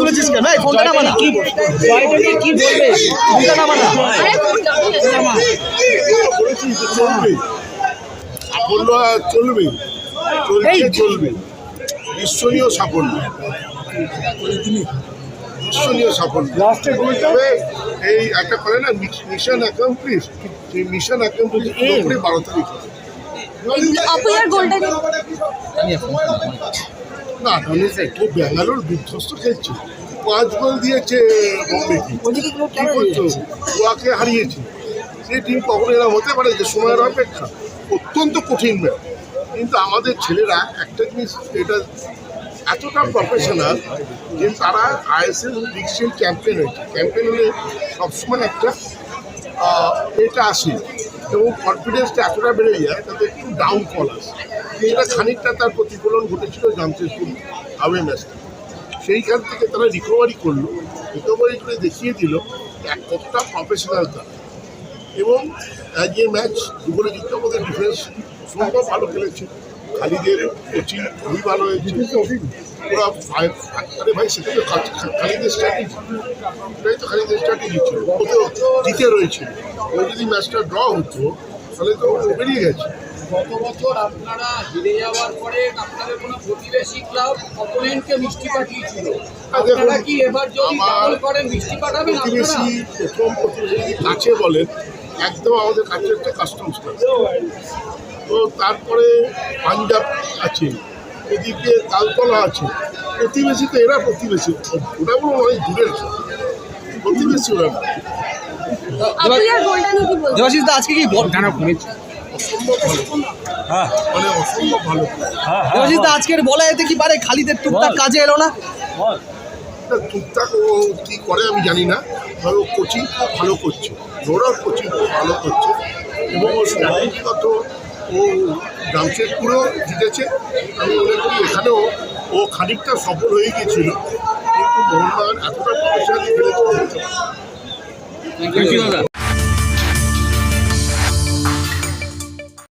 তুলেছিস কেন? এই ফোনটা নামা না কি বলবে? ফোনটা নামা না সাফল্য আর চলবে। চলবে বিশ্বনীয় সাফল্য। বিশ্বনীয় সাফল্য। তবে এই একটা করে না মিশন অ্যাকাম্পলিশ সেই মিশন অ্যাকাম্পলিশ পুরোপুরি বারো তারিখ। অপয়ার গোলটা না ও ব্যাঙ্গালোর বিধ্বস্ত খেলছে? পাঁচ গোল দিয়েছে বোম্বে কি? করছ? গোয়াকে হারিয়েছে। সেই টিম কখনো এরকম হতে পারে যে সময়ের অপেক্ষা? অত্যন্ত কঠিন কিন্তু আমাদের ছেলেরা একটা জিনিস এটা এতটা প্রফেশনাল যে তারা আইএসএল বিগসেল চ্যাম্পিয়ন হয়েছে। চ্যাম্পিয়ন হলে সবসময় একটা এটা আসে এবং কনফিডেন্সটা এতটা বেড়ে যায় তাতে একটু ডাউন ফল আসে। সেটা খানিকটা তার প্রতিফলন ঘটেছিল জামশেদপুর আওয়ে ম্যাচটা সেইখান থেকে তারা রিকভারি করল রিকভারি করে দেখিয়ে দিল এক কতটা প্রফেশনাল তারা এবং যে ম্যাচ দুপুরে জিততে আমাদের ডিফেন্স সম্ভব ভালো খেলেছে। খালিদের কোচিং খুবই ভালো হয়েছে। ওরা ভাই সেটা তো খালিদের স্ট্র্যাটেজি এটাই তো খালিদের স্ট্র্যাটেজি ছিল। ও তো জিতে রয়েছে। ও যদি ম্যাচটা ড্র হতো, তাহলে তো ও বেরিয়ে গেছে। গত বছর আপনারা হেরে যাওয়ার পরে আপনাদের কোনো প্রতিবেশী ক্লাব অপোনেন্টকে মিষ্টি পাঠিয়েছিল। আপনারা কি এবার যদি ডাবল করেন মিষ্টি পাঠাবেন প্রতিবেশী আপনারা প্রথম প্রতিবেশী কাছে বলেন একদম আমাদের কাছে একটা কাস্টমস তো তারপরে পাঞ্জাব আছে এদিকে তালতলা আছে। প্রতিবেশী তো এরা প্রতিবেশী ওটা বলো অনেক দূরের প্রতিবেশী ওরা দেবাশিস দা আজকে কি বল অসম্ভব ভালো মানে অসম্ভব ভালো। দেবাশিস আজকের বলা যেতে কি পারে? খালিদের টুকটাক কাজে এলো না? টুকটাক ও কী করে আমি জানি না। তবে ও কোচিং খুব ভালো করছে। ওরাও কোচিং খুব ভালো করছে। এবং ও স্ট্র্যাটেজিগত ও জামশেদপুরেও জিতেছে। আমি মনে করি এখানেও ও খানিকটা সফল হয়ে গিয়েছিল। কিন্তু মোহনবাগান এতটা প্রফেশনালি খেলেছে।